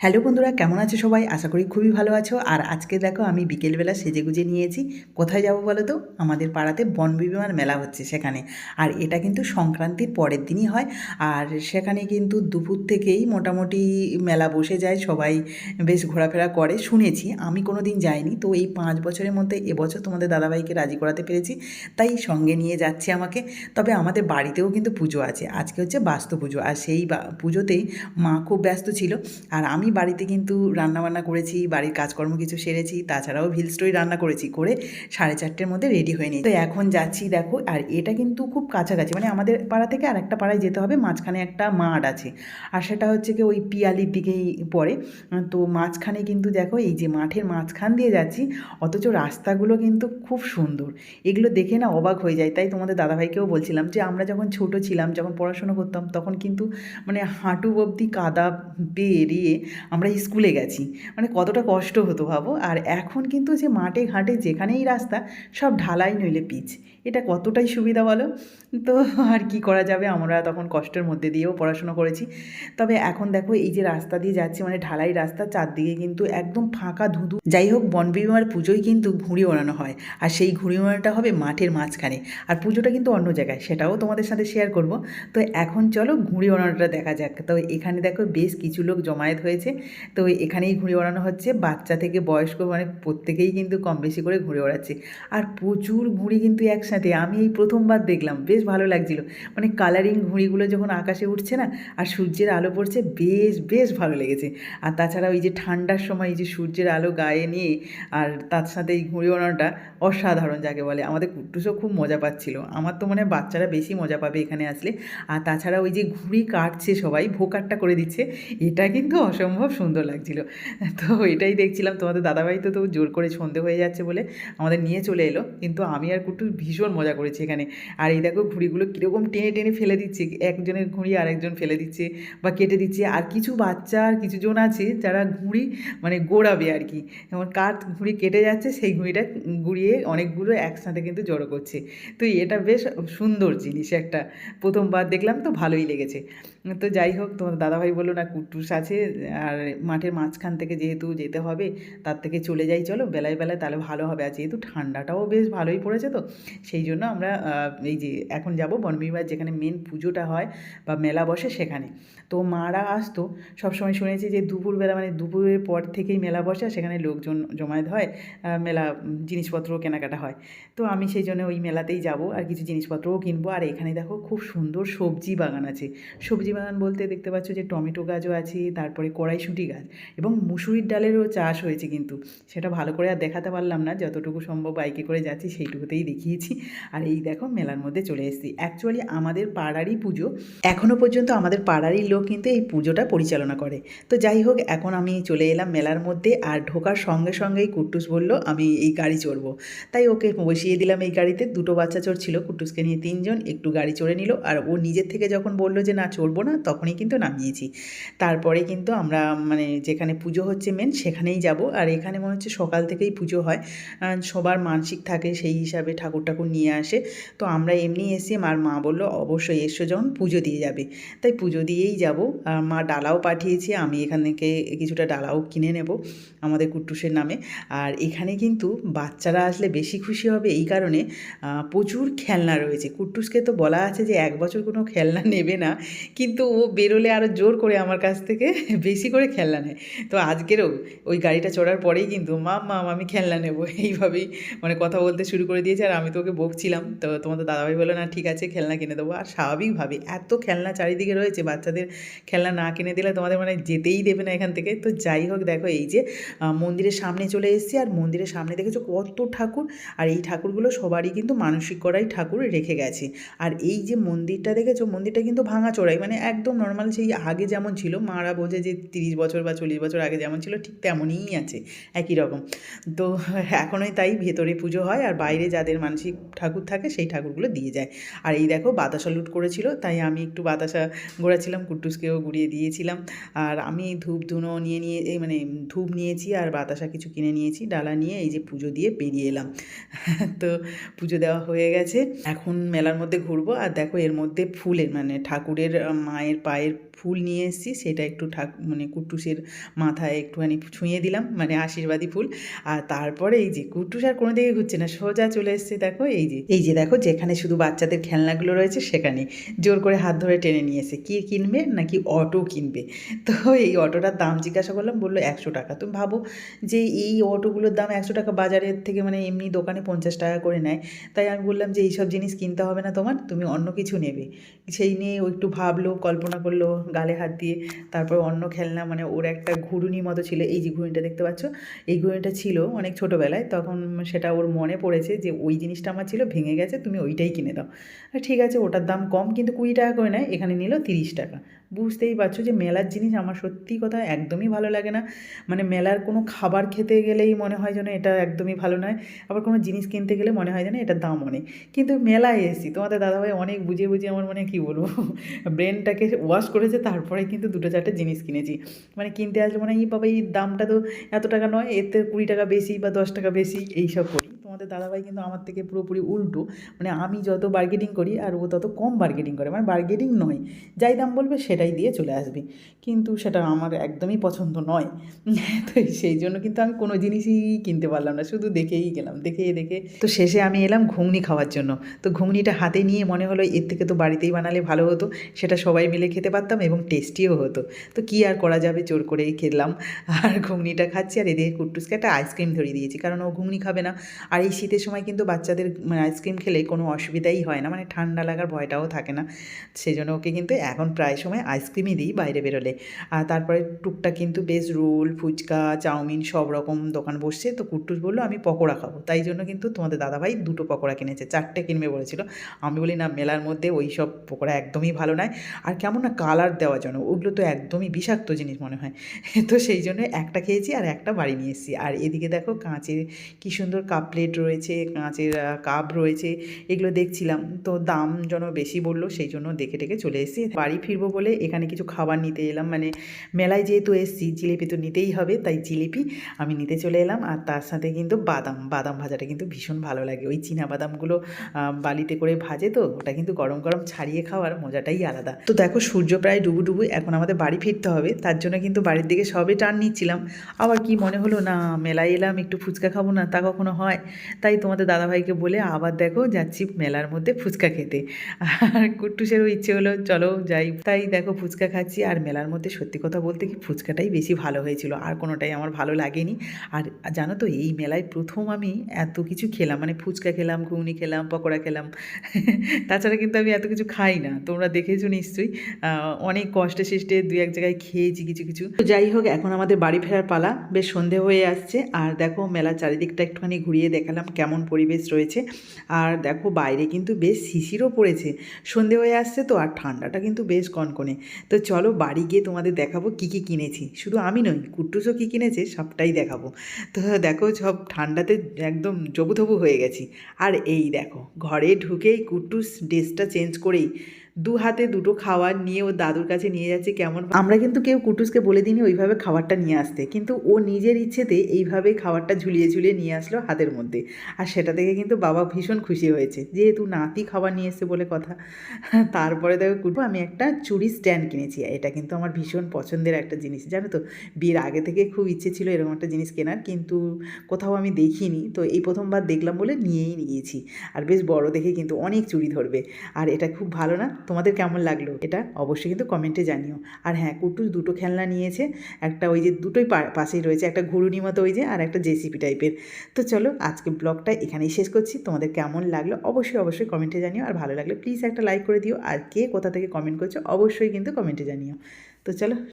Hello বন্ধুরা, কেমন আছো সবাই? আশা করি খুবই ভালো আছো। আর আজকে দেখো আমি বিকেলবেলা সেজে গুজে নিয়েছি। কোথায় যাব বলো তো? আমাদের পাড়াতে বনবিবিমার মেলা হচ্ছে সেখানে। আর এটা কিন্তু সংক্রান্তির পরের দিনই হয়। আর সেখানে কিন্তু দুপুর থেকেই মোটামুটি মেলা বসে যায়। সবাই বেশ ঘোরাফেরা করে। শুনেছি, আমি কোনো দিন যাইনি। তো এই পাঁচ বছরের মধ্যে এবছর তোমাদের দাদাভাইকে রাজি করাতে পেরেছি। তাই সঙ্গে নিয়ে যাচ্ছে আমাকে। তবে আমাদের বাড়িতেও কিন্তু পুজো আছে। আজকে হচ্ছে বাস্তু পুজো। আর সেই পুজোতেই মা খুব ব্যস্ত ছিল। আর আমি বাড়িতে কিন্তু রান্নাবান্না করেছি, বাড়ির কাজকর্ম কিছু সেরেছি, তাছাড়াও ভিল স্টোরি রান্না করেছি, করে সাড়ে চারটের মধ্যে রেডি হয়ে নিই তো এখন যাচ্ছি দেখো, আর এটা কিন্তু খুব কাছাকাছি মানে আমাদের পাড়া থেকে আর একটা পাড়ায় যেতে হবে, মাঝখানে একটা মাঠ আছে। আর সেটা হচ্ছে কি ওই পিয়ালির দিকেই পড়ে। তো মাঝখানে কিন্তু দেখো, এই যে মাঠের মাঝখান দিয়ে যাচ্ছি, অথচ রাস্তাগুলো কিন্তু খুব সুন্দর। এগুলো দেখে না অবাক হয়ে যায়। তাই তোমাদের দাদাভাইকেও বলছিলাম যে, আমরা যখন ছোট ছিলাম, যখন পড়াশোনা করতাম, তখন কিন্তু মানে হাঁটু অবধি কাদা পেরিয়ে আমরা স্কুলে গেছি। মানে কতটা কষ্ট হতো ভাবো। আর এখন কিন্তু যে মাঠে ঘাটে যেখানেই রাস্তা, সব ঢালাই নইলে পিচ। এটা কতটাই সুবিধা বলো? তো আর কি করা যাবে? আমরা তখন কষ্টের মধ্যে দিয়েও পড়াশোনা করেছি। তবে এখন দেখো, এই যে রাস্তা দিয়ে যাচ্ছি মানে ঢালাই রাস্তা, চারদিকে কিন্তু একদম ফাঁকা ধুধু। যাই হোক বনবিমার পুজোয় কিন্তু ঘুড়ি ওড়ানো হয়। আর সেই ঘুড়ি ওড়ানোটা হবে মাঠের মাঝখানে। আর পুজোটা কিন্তু অন্য জায়গায়, সেটাও তোমাদের সাথে শেয়ার করব। তো এখন চলো, ঘুড়ি ওড়ানোটা দেখা যাক। তো এখানে দেখো, বেশ কিছু লোক জমায়েত হয়েছে। তো এখানেই ঘুড়ি ওড়ানো হচ্ছে। বাচ্চা থেকে বয়স্ক মানে প্রত্যেকেই কিন্তু কম বেশি করে ঘুড়ি ওড়াচ্ছে। আর প্রচুর ঘুড়ি কিন্তু একসাথে আমি এই প্রথমবার দেখলাম, বেশ ভালো লাগছিল। মানে কালারিং ঘুড়িগুলো যখন আকাশে উঠছে না, আর সূর্যের আলো পড়ছে, বেশ বেশ ভালো লেগেছে। আর তাছাড়া ওই যে ঠান্ডার সময় এই যে সূর্যের আলো গায়ে নিয়ে, আর তার সাথে এই ঘুড়ি ওড়ানোটা অসাধারণ যাকে বলে। আমাদের কুট্টুসও খুব মজা পাচ্ছিল। আমার তো মনে হয় বাচ্চারা বেশি মজা পাবে এখানে আসলে। আর তাছাড়া ওই যে ঘুড়ি কাটছে সবাই ভোকারটা করে দিচ্ছে, এটা কিন্তু অসম্ভব সুন্দর লাগছিল। তো এটাই দেখছিলাম। তোমাদের দাদাভাই তো তো জোর করে সন্ধে হয়ে যাচ্ছে বলে আমাদের নিয়ে চলে এলো। কিন্তু আমি আর কুট্টু ভীষণ মজা করেছি এখানে। আর এই দেখো ঘুড়িগুলো কীরকম টেনে টেনে ফেলে দিচ্ছে, একজনের ঘুড়ি আরেকজন ফেলে দিচ্ছে বা কেটে দিচ্ছে। আর কিছু বাচ্চা আর কিছু জন আছে যারা ঘুড়ি মানে গোড়াবে আর কি। যেমন কার ঘুড়ি কেটে যাচ্ছে, সেই ঘুড়িটা গুড়িয়ে অনেকগুলো একসাথে কিন্তু জড়ো করছে। তো এটা বেশ সুন্দর জিনিস একটা। প্রথমবার দেখলাম তো ভালোই লেগেছে। তো যাই হোক, তোমার দাদাভাই বলল, না, কুটুস আছে, আর মাঠের মাঝখান থেকে যেহেতু যেতে হবে, তার থেকে চলে যাই, চলো। বেলায় বেলায় তাহলে ভালো হবে। আর যেহেতু ঠান্ডাটাও বেশ ভালোই পড়েছে তো সেই জন্য আমরা এই যে এখন যাব বনবিবার যেখানে মেন পুজোটা হয় বা মেলা বসে সেখানে। তো মারা আসতো, সবসময় শুনেছি যে দুপুরবেলা মানে দুপুরের পর থেকেই মেলা বসে সেখানে লোকজন জমায়েত হয় মেলা জিনিসপত্র কেনাকাটা হয়। তো আমি সেই জন্য ওই মেলাতেই যাব আর কিছু জিনিসপত্রও কিনবো। আর এখানে দেখো খুব সুন্দর সবজি বাগান আছে। সবজি বাগান বলতে দেখতে পাচ্ছ যে টমেটো গাছও আছে, তারপরে কড়াইশুঁটি গাছ এবং মুসুরির ডালেরও চাষ হয়েছে কিন্তু। সেটা ভালো করে আর দেখাতে পারলাম না, যতটুকু সম্ভব বাইকে করে যাচ্ছি সেইটুকুতেই দেখিয়েছি। আর এই দেখো মেলার মধ্যে চলে এসেছি। অ্যাকচুয়ালি আমাদের পাড়ারই পুজো। এখনও পর্যন্ত আমাদের পাড়ারই লোক কিন্তু এই পুজোটা পরিচালনা করে। তো যাই হোক, এখন আমি চলে এলাম মেলার মধ্যে আর ঢোকার সঙ্গে সঙ্গেই কুট্টুস বলল, আমি এই গাড়ি চড়বো। তাই ওকে বসিয়ে দিলাম এই গাড়িতে। দুটো বাচ্চা চড়ছিল কুট্টুসকে নিয়ে তিনজন। একটু গাড়ি চড়ে নিল আর ও নিজের থেকে যখন বলল যে, না, চড়বো না, তখনই কিন্তু নামিয়েছি। তারপরে কিন্তু আমরা মানে যেখানে পুজো হচ্ছে মেন সেখানেই যাব। আর এখানে মনে হচ্ছে সকাল থেকেই পুজো হয়। সবার মানসিক থাকে সেই হিসাবে ঠাকুর ঠাকুর নিয়ে আসে। তো আমরা এমনি এসে আর মা বলল, অবশ্যই এসো যখন, পুজো দিয়ে যাবে। তাই পুজো দিয়েই যাব। আর মা ডালাও পাঠিয়েছে, আমি এখান থেকে কিছুটা ডালাও কিনে নেব আমাদের কুট্টুসের নামে। আর এখানে কিন্তু বাচ্চারা আসলে বেশি খুশি হবে এই কারণে প্রচুর খেলনা রয়েছে। কুট্টুসকে তো বলা আছে যে, এক বছর কোনো খেলনা নেবে না। কিন্তু ও বেরোলে আরও জোর করে আমার কাছ থেকে বেশি করে খেলনা নেয়। তো আজকেরও ওই গাড়িটা চড়ার পরেই কিন্তু, মা মাম আমি খেলনা নেব। এইভাবেই মানে কথা বলতে শুরু করে দিয়েছে। আর আমি তো ওকে বকছিলাম। তো তোমাদের দাদাভাই বলল, না, ঠিক আছে, খেলনা কিনে দেবো। আর স্বাভাবিকভাবে এত খেলনা চারিদিকে রয়েছে, বাচ্চাদের খেলনা না কিনে দিলে তোমাদের মানে যেতেই দেবে না এখান থেকে। তো যাই হোক, দেখো এই যে মন্দিরের সামনে চলে এসেছি। আর মন্দিরের সামনে দেখেছ কত ঠাকুর? আর এই ঠাকুরগুলো সবারই কিন্তু মানসিক করাই ঠাকুর রেখে গেছে। আর এই যে মন্দিরটা দেখেছ, মন্দিরটা কিন্তু ভাঙা চড়াই মানে একদম নর্মাল সেই আগে যেমন ছিল, মারা বোঝে যে তিরিশ বছর বা চল্লিশ বছর আগে যেমন ছিল, ঠিক তেমনই আছে, একই রকম। তো এখনোই তাই ভেতরে পুজো হয়। আর বাইরে যাদের মানসিক ঠাকুর থাকে সেই ঠাকুরগুলো দিয়ে যায়। আর এই দেখো বাতাসা লুট করেছিল, তাই আমি একটু বাতাসা গোড়াছিলাম কুট্টুসকেও গুড়িয়ে দিয়েছিলাম। আর আমি ধূপ ধুনো নিয়ে নিয়ে মানে ধূপ নিয়েছি আর বাতাসা কিছু কিনে নিয়েছি, ডালা নিয়ে এই যে পুজো দিয়ে বেরিয়ে এলাম। তো পুজো দেওয়া হয়ে গেছে। এখন মেলার মধ্যে ঘুরবো। আর দেখো এর মধ্যে ফুলের মানে ঠাকুরের মায়ের পায়ের ফুল নিয়ে এসেছি, সেটা একটু ঠাক মানে কুট্টুসের মাথায় একটুখানি ছুঁয়ে দিলাম মানে আশীর্বাদী ফুল। আর তারপরে এই যে কুট্টুস আর কোনো দিকে ঘুরছে না, সোজা চলে এসছে দেখো এই যে এই যে দেখো যেখানে শুধু বাচ্চাদের খেলনাগুলো রয়েছে সেখানে। জোর করে হাত ধরে টেনে নিয়ে এসে, কী কিনবে নাকি অটো কিনবে? তো এই অটোটার দাম জিজ্ঞাসা করলাম, বলল একশো টাকা। তুমি ভাবো যে এই অটোগুলোর দাম একশো টাকা বাজারের থেকে মানে এমনি দোকানে পঞ্চাশ টাকা করে নেয়। তাই আমি বললাম যে এইসব জিনিস কিনতে হবে না তোমার, তুমি অন্য কিছু নেবে। সেই নিয়ে ও একটু ভাবলো, কল্পনা করল গালে হাত দিয়ে। তারপর অন্য খেলনা মানে ওর একটা ঘুড়ুনি মতো ছিল, এই যে ঘুড়িটা দেখতে পাচ্ছ? এই ঘুড়িটা ছিল অনেক ছোটোবেলায়, তখন সেটা ওর মনে পড়েছে যে ওই জিনিসটা আমার ছিল, ভেঙে গেছে, তুমি ওইটাই কিনে দাও। ঠিক আছে, ওটার দাম কম, কিন্তু কুড়ি টাকা করে নেয়, এখানে নিল তিরিশ টাকা। বুঝতেই পারছ যে মেলার জিনিস আমার সত্যি কথা একদমই ভালো লাগে না। মানে মেলার কোনো খাবার খেতে গেলেই মনে হয় যেন এটা একদমই ভালো নয়, আবার কোনো জিনিস কিনতে গেলে মনে হয় যেন এটার দাম অনেক। কিন্তু মেলায় এসেছি, তোমাদের দাদাভাই অনেক বুঝে বুঝে আমার মানে কী বলব, ব্রেনটাকে ওয়াশ করেছে, তারপরে কিন্তু দুটো চারটে জিনিস কিনেছি। মানে কিনতে আসলে মনে হয়, "ই বাবা, এই দামটা তো এত টাকা নয়, এতে কুড়ি টাকা বেশি বা দশ টাকা বেশি, এইসব করি। তোমাদের দাদাভাই কিন্তু আমার থেকে পুরোপুরি উল্টো। মানে আমি যত বার্গেটিং করি আর ও তত কম বার্গেটিং করে। মানে বার্গেটিং নয়, যাই দাম বলবে সেটাই দিয়ে চলে আসবে। কিন্তু সেটা আমার একদমই পছন্দ নয়। তো সেই জন্য কিন্তু আমি কোনো জিনিসই কিনতে পারলাম না, শুধু দেখেই গেলাম, দেখে দেখে। তো শেষে আমি এলাম ঘুগনি খাওয়ার জন্য। তো ঘুগনিটা হাতে নিয়ে মনে হলো এর থেকে তো বাড়িতেই বানালে ভালো হতো। সেটা সবাই মিলে খেতে পারতাম এবং টেস্টিও হতো। তো কী আর করা যাবে? জোর করেই খেলাম। আর ঘুগনিটা খাচ্ছি আর এদিকে কুট্টুসকে একটা আইসক্রিম ধরিয়ে দিয়েছি। কারণ ও ঘুগনি খাবে না। আর এই শীতের সময় কিন্তু বাচ্চাদের মানে আইসক্রিম খেলে কোনো অসুবিধাই হয় না। মানে ঠান্ডা লাগার ভয়টাও থাকে না। সেই জন্য ওকে কিন্তু এখন প্রায় সময় আইসক্রিমই দিই বাইরে বেরোলে। আর তারপরে টুকটা কিন্তু বেশ রোল, ফুচকা, চাউমিন সব রকম দোকান বসছে। তো কুট্টুস বলল, আমি পকোড়া খাব। তাই জন্য কিন্তু তোমাদের দাদাভাই দুটো পকোড়া কিনেছে, চারটে কিনবে বলেছিল। আমি বলি, না, মেলার মধ্যে ওই সব পকোড়া একদমই ভালো নয়। আর কেমন না কালার দেওয়ার জন্য ওগুলো তো একদমই বিষাক্ত জিনিস মনে হয়। তো সেই জন্য একটা খেয়েছি আর একটা বাড়ি নিয়ে এসেছি। আর এদিকে দেখো কাঁচের কী সুন্দর কাপ প্লেট রয়েছে, কাঁচের কাপ রয়েছে, এগুলো দেখছিলাম। তো দাম যেন বেশি বলল, সেই জন্য দেখে টেকে চলে এসেছি। বাড়ি ফিরবো বলে এখানে কিছু খাবার নিতে এলাম। মানে মেলায় যেহেতু এসেছি, জিলিপি তো নিতেই হবে, তাই জিলিপি আমি নিতে চলে এলাম। আর তার সাথে কিন্তু বাদাম বাদাম ভাজাটা কিন্তু ভীষণ ভালো লাগে। ওই চীনা বাদামগুলো বালিতে করে ভাজে তো, ওটা কিন্তু গরম গরম ছাড়িয়ে খাওয়ার মজাটাই আলাদা। তো দেখো সূর্য প্রায় ডুবু ডুবু এখন আমাদের বাড়ি ফিরতে হবে। তার জন্য কিন্তু বাড়ির দিকে সবে টান নিচ্ছিলাম। আবার কি মনে হলো, না, মেলায় এলাম, একটু ফুচকা খাব না, তা কখনো হয়? তাই তোমাদের দাদাভাইকে বলে আবার দেখো যাচ্ছি মেলার মধ্যে ফুচকা খেতে। আর কুট্টুসেরও ইচ্ছে হলো, চলো যাই। তাই দেখো ফুচকা খাচ্ছি, আর মেলার মধ্যে সত্যি কথা বলতে কি ফুচকাটাই বেশি ভালো হয়েছিল, আর কোনোটাই আমার ভালো লাগেনি। আর জানো তো, এই মেলায় প্রথম আমি এত কিছু খেলাম মানে ফুচকা খেলাম, ঘুগনি খেলাম, পকোড়া খেলাম। তাছাড়া কিন্তু আমি এত কিছু খাই না, তোমরা দেখেছ নিশ্চয়ই। অনেক কষ্টে সৃষ্টে দুই এক জায়গায় খেয়েছি কিছু কিছু। তো যাই হোক, এখন আমাদের বাড়ি ফেরার পালা, বেশ সন্ধে হয়ে আসছে, আর দেখো মেলার চারিদিকটা একটুখানি ঘুরিয়ে দেখালাম কেমন পরিবেশ রয়েছে। আর দেখো বাইরে কিন্তু বেশ শিশিরও পড়েছে। সন্ধে হয়ে আসছে তো, আর ঠান্ডাটা কিন্তু বেশ কনকনে। তো চলো বাড়ি গিয়ে তোমাদের দেখাবো কী কী কিনেছি। শুধু আমি নই, কুট্টুসও কী কিনেছে সবটাই দেখাবো। তো দেখো সব ঠান্ডাতে একদম জবুথবু হয়ে গেছি। আর এই দেখো, ঘরে ঢুকেই কুট্টুস ড্রেসটা চেঞ্জ করেই দু হাতে দুটো খাবার নিয়ে ও দাদুর কাছে নিয়ে যাচ্ছে কেমন আমরা কিন্তু কেউ কুটুসকে বলে দিইনি ওইভাবে খাবারটা নিয়ে আসতে। কিন্তু ও নিজের ইচ্ছেতে এইভাবে খাবারটা ঝুলিয়ে ঝুলিয়ে নিয়ে আসলো হাতের মধ্যে। আর সেটা দেখে কিন্তু বাবা ভীষণ খুশি হয়েছে। যেহেতু নাতি খাবার নিয়ে এসছে বলে কথা, তারপরে দেখো কুটু, আমি একটা চুরি স্ট্যান্ড কিনেছি। এটা কিন্তু আমার ভীষণ পছন্দের একটা জিনিস। জানো তো, বিয়ের আগে থেকে খুব ইচ্ছে ছিল এরকম একটা জিনিস কেনার, কিন্তু কোথাও আমি দেখিনি। তো এই প্রথমবার দেখলাম বলে নিয়েই নিয়েছি। আর বেশ বড় দেখে কিন্তু অনেক চুরি ধরবে। আর এটা খুব ভালো না? তোমাদের কেমন লাগল এটা অবশ্যই কিন্তু কমেন্টে জানিও। আর হ্যাঁ কুটুস দুটো খেলনা নিয়েছে, একটা ওই যে দুটোই পাশেই রয়েছে, একটা ঘুরুনি মতো ওই যে, আর একটা জেসিপি টাইপের তো চলো আজকে ব্লগটা এখানেই শেষ করছি। তোমাদের কেমন লাগল অবশ্যই অবশ্যই কমেন্টে জানিও। আর ভালো লাগলে প্লিজ একটা লাইক করে দিও। আর কে কোথা থেকে কমেন্ট করছ অবশ্যই কিন্তু কমেন্টে জানিও। তো চলো।